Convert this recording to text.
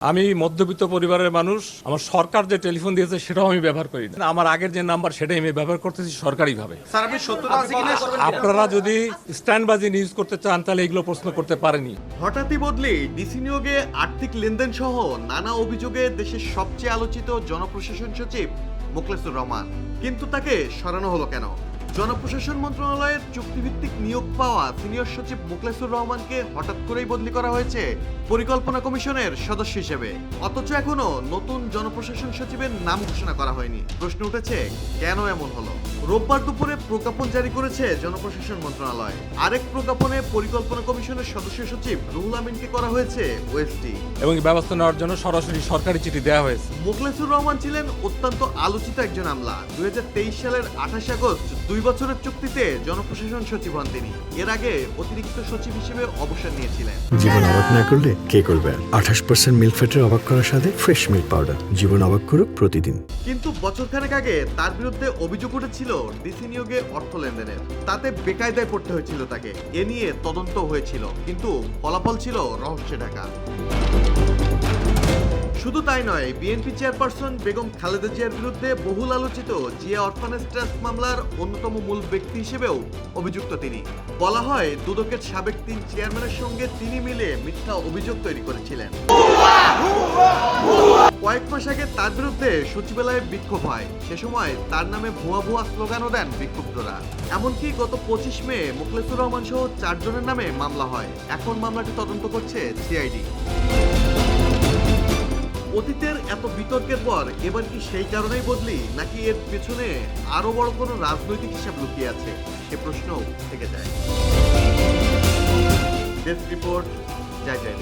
আমি মধ্যবিত্ত পরিবারের মানুষ আমার সরকার যে টেলিফোন দিয়েছে সেটাও আমি ব্যবহার করি না। আমার আগের যে নাম্বার সেটাই আমি ব্যবহার করতেছি সরকারিভাবে। আপনারা যদি স্ট্যান্ডবাজি নিউজ করতে চান তাহলে এগুলো প্রশ্ন করতে পারেনি। হঠাৎই বদলে ডিসি নিয়োগে আর্থিক লেনদেন সহ নানা অভিযোগে দেশের সবচেয়ে আলোচিত জনপ্রশাসন সচিব মোখলেসুর রহমান। কিন্তু তাকে সরানো হলো কেন? জনপ্রশাসন মন্ত্রণালয়ের চুক্তিভিত্তিক নিয়োগ পাওয়া সিনিয়র সচিব মুখলেসুর রহমানকে হঠাৎ করেই বদলি করা হয়েছে পরিকল্পনা কমিশনের সদস্য হিসেবে। অথচ এখনও নতুন জনপ্রশাসন সচিবের নাম ঘোষণা করা হয়নি। প্রশ্ন উঠেছে কেন এমন হলো? রোববার দুপুরে প্রজ্ঞাপন জারি করেছে জনপ্রশাসন মন্ত্রণালয়। আরেক প্রজ্ঞাপনে পরিকল্পনা কমিশনের সদস্য সচিব রুহুল আমিনকে করা হয়েছে ওএসডি এবং ব্যবস্থা নেওয়ার জন্য সরাসরি সরকারি চিঠি দেওয়া হয়েছে। মুখলেসুর রহমান ছিলেন অত্যন্ত আলোচিত একজন আমলা। দুই হাজার তেইশ সালের আঠাশ আগস্ট দুই বছরের চুক্তিতে জনপ্রশাসন সচিব হন তিনি। এর আগে অতিরিক্ত সচিব হিসেবে অবসর নিয়েছিলেন। জীবন অবাক না করলে কে করবে আঠাশ পার্সেন্ট মিল্ক ফ্যাটের অবাক করার সাথে ফ্রেশ মিল্ক পাউডার জীবন অবাক করুক প্রতিদিন। কিন্তু বছরখানেক আগে তার বিরুদ্ধে অভিযোগ উঠেছিল ডিসি নিয়োগে অর্থ লেনদেনের। তাতে বেকায়দায় পড়তে হয়েছিল তাকে। এ নিয়ে তদন্ত হয়েছিল। কিন্তু ফলাফল ছিল রহস্যে ঢাকা। শুধু তাই নয়, বিএনপি চেয়ারপারসন বেগম খালেদা জিয়ার বিরুদ্ধে বহুল আলোচিত জিয়া অরফানেজ ট্রাস্ট মামলার অন্যতম মূল ব্যক্তি হিসেবেও অভিযুক্ত তিনি। বলা হয়, দুদকের সাবেক তিন চেয়ারম্যানের সঙ্গে তিনি মিলে মিথ্যা অভিযোগ তৈরি করেছিলেন। কয়েক মাস আগে তার বিরুদ্ধে সচিবালয়ে বিক্ষোভ হয়। সে সময় তার নামে ভুয়া ভুয়া স্লোগানও দেন বিক্ষুব্ধরা। এমনকি গত পঁচিশ মে মুখলেসুর রহমান সহ চারজনের নামে মামলা হয়। এখন মামলাটি তদন্ত করছে সিআইডি। অতীতের এত বিতর্কের পর এবার কি সেই কারণেই বদলি, নাকি এর পেছনে আরও বড় কোনো রাজনৈতিক হিসাব লুকিয়ে আছে? সে প্রশ্ন থেকে যায়। রিপোর্ট জয় জয়